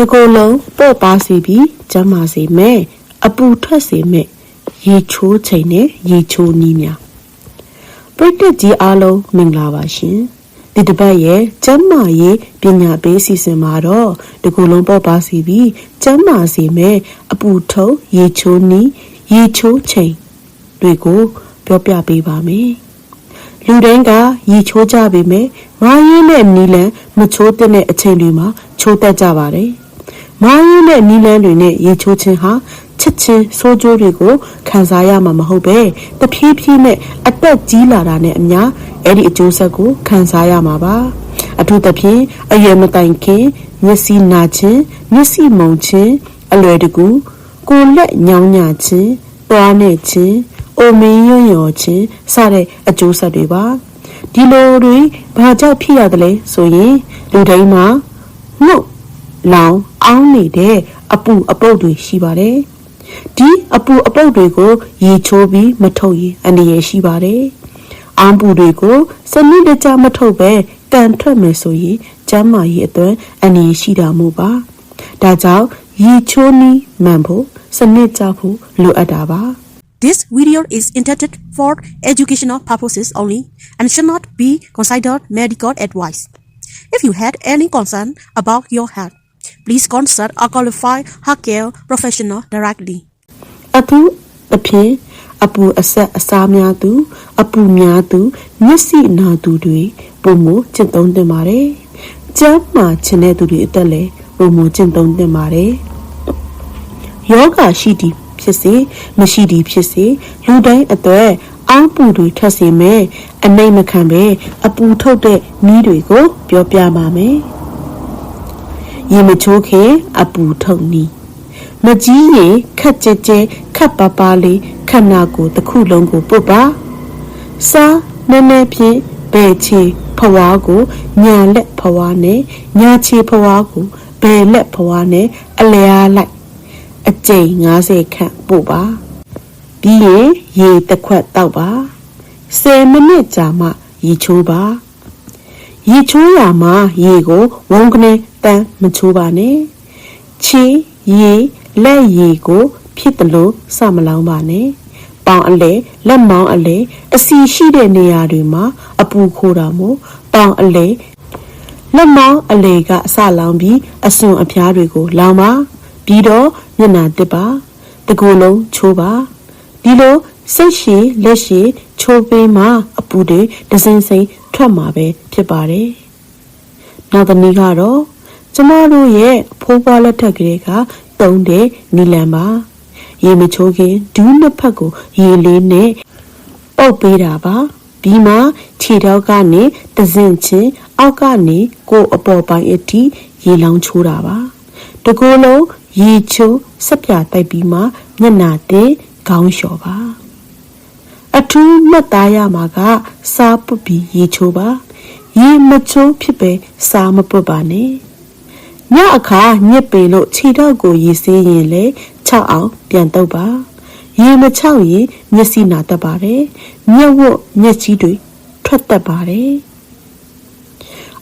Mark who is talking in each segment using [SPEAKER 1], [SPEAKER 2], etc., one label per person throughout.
[SPEAKER 1] တကိုယ်လုံးပေါ့ပါစီပြီးကျမ်းမာစေမယ်အပူထွက်စေမယ်ရေချိုးချိန်နဲ့ရေချိုးနီးများပရိသတ်ကြီးအားလုံးမင်္ဂလာပါရှင်ဒီတစ်ပတ်ရဲ့ကျမ်းမာရေးပညာပေးစီစဉ်မှာတော့တကူလုံးပေါ့ပါစီပြီးကျမ်းမာစေမယ်အပူထုံရေချိုးနီးရေချိုးချိန်တွေကိုပြောပြပေးပါမယ်လူတိုင်းကရေချိုးကြပေမဲ့ငားရင်းနဲ့နီလန်မချိုးတဲ့အချိန်တွေမှာချိုးတတ်ကြပါတယ်။ ငားရင်းနဲ့နီလန်တွေနဲ့ရေချိုးခြင်းဟာချက်ချင်းဆိုးကျိုးတွေကိုခံစားရမှာမဟုတ်ပဲတဖြည်းဖြည်းနဲ့အသက်ကြီးလာတာနဲ့အမျှအဲ့ဒီအကျိုးဆက်ကိုခံစားရမှာပါ။အထူးသဖြင့်အရွယ်မတိုင်ခင်မျက်စိနာခြင်းမျက်စိမုံခြင်းအလွယ်တကူကိုယ်လက်ညောင်းညခြင်းသွားနေခြင်းအိုမင်းရွံ့ရော်ခြင်းစတဲ့အကျိုးဆက်တွေပါဒီလိုတွေဘာကြောင့်ဖြစ်ရသလဲဆိုရင်လူတိုင်းမှာနှုတ်လောင် အောင်းနေတဲ့အပူအပုတ်တွေရှိပါတယ်ဒီအပူအပုတ်တွေကိုရေချိုးပြီးမထုတ်ရင်အနေရရှိပါတယ်အောင်းပူတွေကိုစနစ်တကျမထုတ်ပဲကန်ထွက်မယ်ဆိုရင်ကျန်းမာရေးအတွက်အနေရရှိတာမို့ပါဒါကြောင့်ရေချိုးနီးမှန်ဖို့စနစ်ကျဖို့လိုအပ်တာပါ
[SPEAKER 2] This video is intended for educational purposes only and should not be considered medical advice. If you had any concern about your health, please consult a qualified healthcare professional directly.
[SPEAKER 1] အထူးအဖြစ်အပူအဆက်အစားများသူ အပူများသူမျက်စိနာသူတွေပုံမကျင့်သုံးသင့်ပါတယ်။ကျမ်းမာခြင်းတဲ့သူတွေအသက်လည်းပုံမကျင့်သုံးသင့်ပါတယ်။ယောဂရှိသည်ဖြစ်စေမရှိသည်ဖြစ်စေလူတိုင်းအတွက်အောင်းပူတွေထပ်စေမယ်အနိုင်မခံပဲအပူထုတ်တဲ့နည်းတွေကို ပြောပြပါမယ်။ ရေမချိုးခင်အပူထုတ်နည်းမကြီးရင်ခက်ကြဲကြဲခက်ပါပါလေးခန္ဓာကိုယ်တစ်ခုလုံးကိုပုတ်ပါစားနည်းနည်းဖြင့်ဘဲချေဖွားကိုညာလက်ဖွားနဲ့ညာချေဖွားကိုဘဲလက်ဖွားနဲ့အလျားလိုက်အကျိန်90ခန့်ပို့ပါပြီးရင်ရေတစ်ခွက်တောက်ပါ10မိနစ်ကြာမှရေချိုးပါရေချိုးရမှာရေကိုဝုန်းကနေတန်းမချိုးပါနဲ့ချီရေလက်ရေကို ဖြစ်တယ်လို့စမလောင်းပါနဲ့ပေါင်အလဲလက်မောင်းအလဲအစီရှိတဲ့နေရာတွေမှာ အပူခိုးတာမို့ပေါင်အလဲလက်မောင်းအလေကအစလောင်းပြီးအစွန်အဖျားတွေကို လောင်းပါပြီးတော့မျက်နှာတစ်ပါတကူလုံးချိုးပါဒီလိုစိတ်ရှိလက်ရှိချိုးပေးမှအပူတွေဒဇင်စိန်ထွက်မှာပဲဖြစ်ပါတယ်နောက်တစ်နည်းကတော့ ကျမတို့ရဲ့ဖိုးပွားလက်ထက်ကလေးကတုံးတဲ့နီလန်ပါရေမချိုးခင်ဒူးနှစ်ဖက်ကိုရေလေးနဲ့ပုတ်ပေးတာပါပြီးမှခြေထောက်ကနေတစင်ချင်းအောက်ကနေကိုယ်အပေါ်ပိုင်းအထိရေလောင်းချိုးတာပါတကူလုံးရေချိုးဆက်ပြတိုက်ပြီးမှမျက်နာတင်ခေါင်းလျှော်ပါအထူးမှတ်သားရမှာက စားပုတ်ပြီးရေချိုးပါရေမချိုးဖြစ်ပဲစားမပုတ်ပါနဲ့ ညအခါညစ်ပေလို့ခြေထောက်ကိုရေဆေးရင်လေခြောက်အောင်ပြန်တုပ်ပါရေမချောက်ရင်မျက်စိနာတတ်ပါတယ်မျက်ဝတ်မျက်ကြီးတွေထွက်တတ်ပါတယ်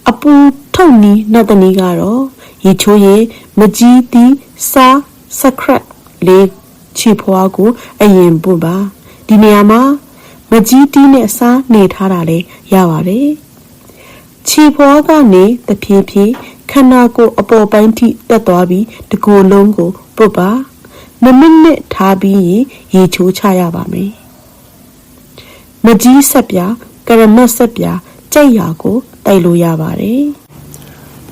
[SPEAKER 1] အပူထုတ်နီးနောက်တနည်းကတော့ရေချိုးရင်မကြီးသီးစားစခရက်လေးခြေဖွားကိုအရင်ပို့ပါဒီနေရာမှာမကြီးတီးနဲ့စားနေထားတာလည်းရပါတယ်ခြေဖွားကနေတဖြည်းဖြည်းခ န္ဓာကိုယ်အပေါ်ပိုင်းထိတက်သွားပြီးတကိုယ်လုံးကိုပုတ်ပါ2မိနစ်ထားပြီးရင်ရေချိုးချရပါမယ်မကြီးဆက်ပြကရမတ်ဆက်ပြကြိတ်ရာကိုတိုက်လို့ရပါတယ်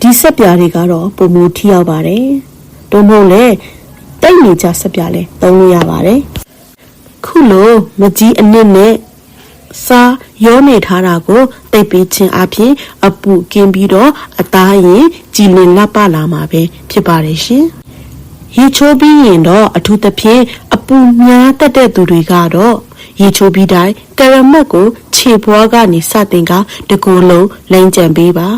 [SPEAKER 1] ဒီဆက်ပြတွေကတော့ပုံမူထိရောက်ပါတယ်တို့မဟုတ်လေတိုက်နေကြဆက်ပြလဲသုံးလို့ရပါတယ်ခုလိုမကြီးအနစ်နဲ့စား ရောနေထားတာကိုတိတ်ပေးခြင်းအပြင်အပူကင်းပြီးတော့အသားရင်ကြည်လင်လက်ပလာမှာပဲဖြစ်ပါတယ်ရှင်ရေချိုးပြီးရင်တော့အထူးသဖြင့်အပူများတက်တဲ့သူတွေကတော့ရေချိုးပြီးတိုင်းကရမတ်ကိုခြေပွားကနေစတင်ကတကူလုံးလိမ့်ကြံပေးပါ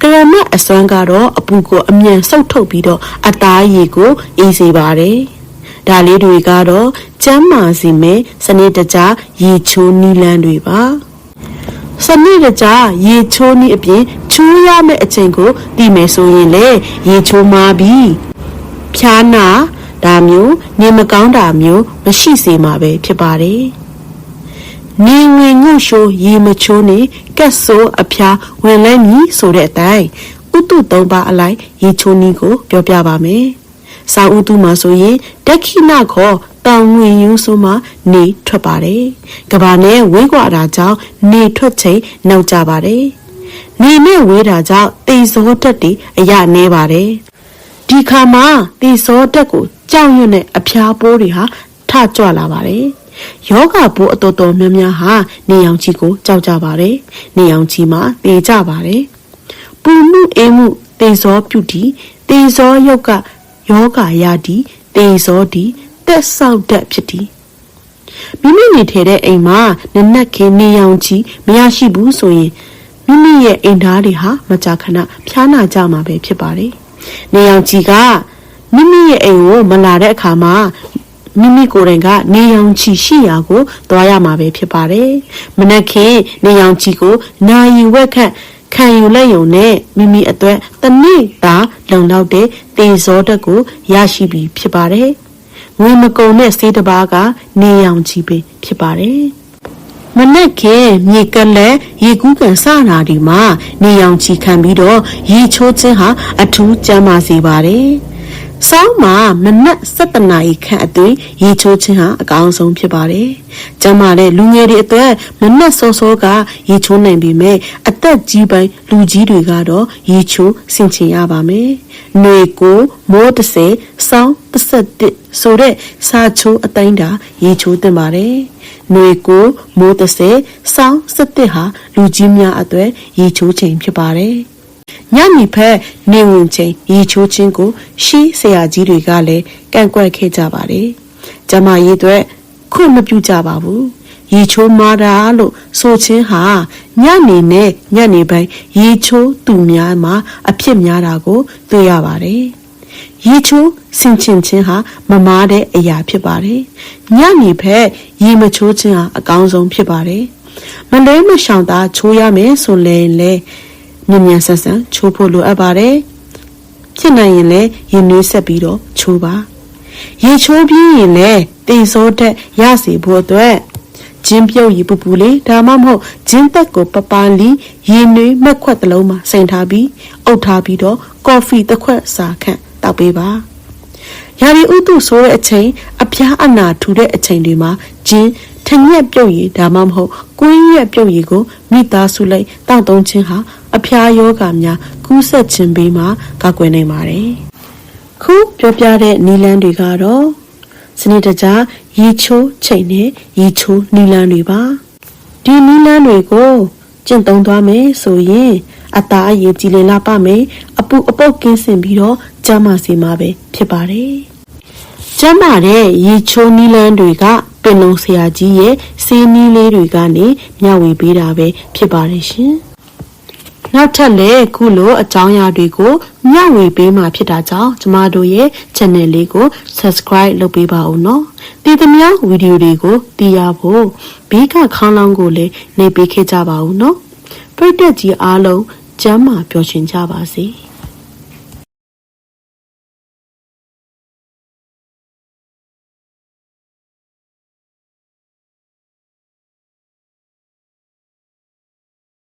[SPEAKER 1] ကရမတ်အစွမ်းကတော့အပူကိုအမြန်ဆုတ်ထုတ်ပြီးတော့အသားရည်ကိုအေးစေပါတယ်ဒါလေးတွေကတော့ ကျမ်းမာစီမဲ့စနစ်တကျရေချိုးနီလန်းတွေပါစနစ်တကျရေချိုးနည်းအပြင်ချူးရမယ့်အချိန်ကိုသိမယ်ဆိုရင်လေရေချိုးမှာပြီဖျားနာဒါမျိုးနေမကောင်းတာမျိုးမရှိစေမှာပဲဖြစ်ပါတယ်နေငွေငုရှိုးရေမချိုးနေကက်ဆိုးအဖျားဝင်လဲမည်ဆိုတဲ့အတိုင်းဥတုသုံးပါအလိုက်ရေချိုးနည်းကိုပြောပြပါမယ် စာဥတုမှာဆိုရင်ဒက္ခိဏခေါ်တောင်ငွေယူဆိုမှနေထွက်ပါတယ်။ကဘာနဲ့ဝေးကွာတာကြောင့်နေထွက်ချိန်နောက်ကျပါတယ်။နေနဲ့ဝေးတာကြောင့်တေဇောတက်တွေအရနေပါတယ်။ဒီခါမှာတေဇောတက်ကိုကြောက်ရွံ့တဲ့အဖျားပိုးတွေဟာထကြွလာပါတယ်။ယောဂပိုးအတော်တော်များများဟာနေအောင်ချီကိုကြောက်ကြပါတယ်။နေအောင်ချီမှာတေကြပါတယ်။ပူမှုအေးမှုတေဇောပြုတီတေဇောယုတ်က ယောဂယာတီတေဇောတီတက်ဆောက်တတ်ဖြစ်သည်မိမိနေထိုင်တဲ့အိမ်မှာနနက်ခင်းနေရောင်ချီမရရှိဘူးဆိုရင်မိမိရဲ့အိမ်သားတွေဟာမကြာခဏဖျားနာကြမှာပဲဖြစ်ပါတယ်နေရောင်ချီကမိမိရဲ့အိမ်ကိုမလာတဲ့အခါမှာမိမိကိုယ်တိုင်ကနေရောင်ချီရှိရာကိုသွားရမှာပဲဖြစ်ပါတယ်မနက်ခင်းနေရောင်ချီကိုနာယူဝက်ခန့် ခံယူလက်ယုံနဲ့မိမိအတွက်တနည်းသာလုံလောက်တဲ့တေဇောတက်ကိုရရှိပြီဖြစ်ပါတယ်ငွေမကုံတဲ့စေးတစ်ပါးကနေရောင်ကြီးပဲဖြစ်ပါတယ်။မနက်ခင်းမြေကလက်ရေကူးကန်စတာဒီမှာနေရောင်ချီခံပြီးတော့ရေချိုးခြင်းဟာအထူးကျန်းမာစေပါတယ်။ စောင်းမှာမနက်7နာရီခန့်အတွင်းရေချိုးခြင်းဟာအကောင်းဆုံးဖြစ်ပါတယ်။ကျန်းမာတဲ့လူငယ်တွေအတွက်မနက်စောစောကရေချိုးနိုင်ပေမဲ့အသက်ကြီးပိုင်းလူကြီးတွေကတော့ရေချိုးဆင်ခြင်ရပါမယ်။နေကိုမိုး30စောင်း31ဆိုတဲ့စာချိုးအတိုင်းတာရေချိုးတင်ပါတယ်။နေကိုမိုး30စောင်း17ဟာလူကြီးများအတွက်ရေချိုးချိန်ဖြစ်ပါတယ်။ ညနေဖက်နေဝင်ချိန်ရေချိုးခြင်းကို ရှီးဆရာကြီးတွေကလည်းကန့်ကွက်ခဲ့ကြပါတယ်။ကျမရေးအတွက်ခွင့်မပြုကြပါဘူး။ရေချိုးမာတာလို့ဆိုခြင်းဟာညနေနဲ့ညနေပိုင်းရေချိုးသူများမှာအဖြစ်များတာကိုတွေ့ရပါတယ်။ရေချိုးဆင်ချင်ခြင်းဟာမမားတဲ့အရာဖြစ်ပါတယ်။ညနေဖက်ရေမချိုးခြင်းဟာအကောင်းဆုံးဖြစ်ပါတယ်။မလဲမရှောင်သာချိုးရမယ်ဆိုလည်းလေ မြန်မြန်ဆက်ဆက်ချိုးဖို့လိုအပ်ပါတယ်ဖြစ်နိုင်ရင်လည်းရင်နွေးဆက်ပြီးတော့ချိုးပါရေချိုးပြီးရင်လည်းတေစောတက်ရစီဖို့အတွက်ဂျင်းပြုတ်ရီပူပူလေးဒါမှမဟုတ်ဂျင်းသက်ကိုပပလီရေနွေးမက်ခွက်တစ်လုံးမှာစိန်ထားပြီးအုပ်ထားပြီးတော့ကော်ဖီတစ်ခွက်စာခန့်တောက်ပေးပါရာဒီဥတုဆိုတဲ့အချိန်အပြားအနာထူတဲ့အချိန်တွေမှာဂျင်း ထညက်ပြုတ်ရည်ဒါမှမဟုတ်ကွင်းရက်ပြုတ်ရည်ကိုမိသားစုလိုက်တောက်သုံးခြင်းဟာအဖျားယောဂများကူးဆက်ခြင်းပေးမှာကာကွယ်နိုင်ပါတယ်။ခုပြောပြတဲ့နီလန်းတွေကတော့စနစ်တကျရေချိုးချိန်နဲ့ရေချိုးနီလန်းတွေပါ။ဒီနီလန်းတွေကိုကျင့်သုံးသွားမယ်ဆိုရင်အသားအရေးကြည်လင်လာပါမယ်အပူအပုတ်ကင်းစင်ပြီးတော့ကျမ်းမာစေမှာပဲဖြစ်ပါတယ်။ကျမ်းမာတဲ့ရေချိုးနီလန်းတွေက ပင်လုံးဆရာကြီးရဲ့စေးနီးလေးတွေကနေမျှဝေပေးတာပဲဖြစ်ပါတယ်ရှင်။နောက်ထပ်လည်းခုလိုအကြောင်းအရာတွေကိုမျှဝေပေးမှာဖြစ်တာကြောင့်ကျမတို့ရဲ့ channel လေးကို subscribe လုပ်ပေးပါဦးနော်။ဒီသမ ्या ဗီဒီယိုတွေကိုသိရဖို့ဘေးကခေါင်းလောင်းကိုလည်းနေပေးခဲ့ကြပါဦးနော်။ပရိသတ်ကြီးအားလုံးကျမ်းမာပျော်ရွှင်ကြပါစေ။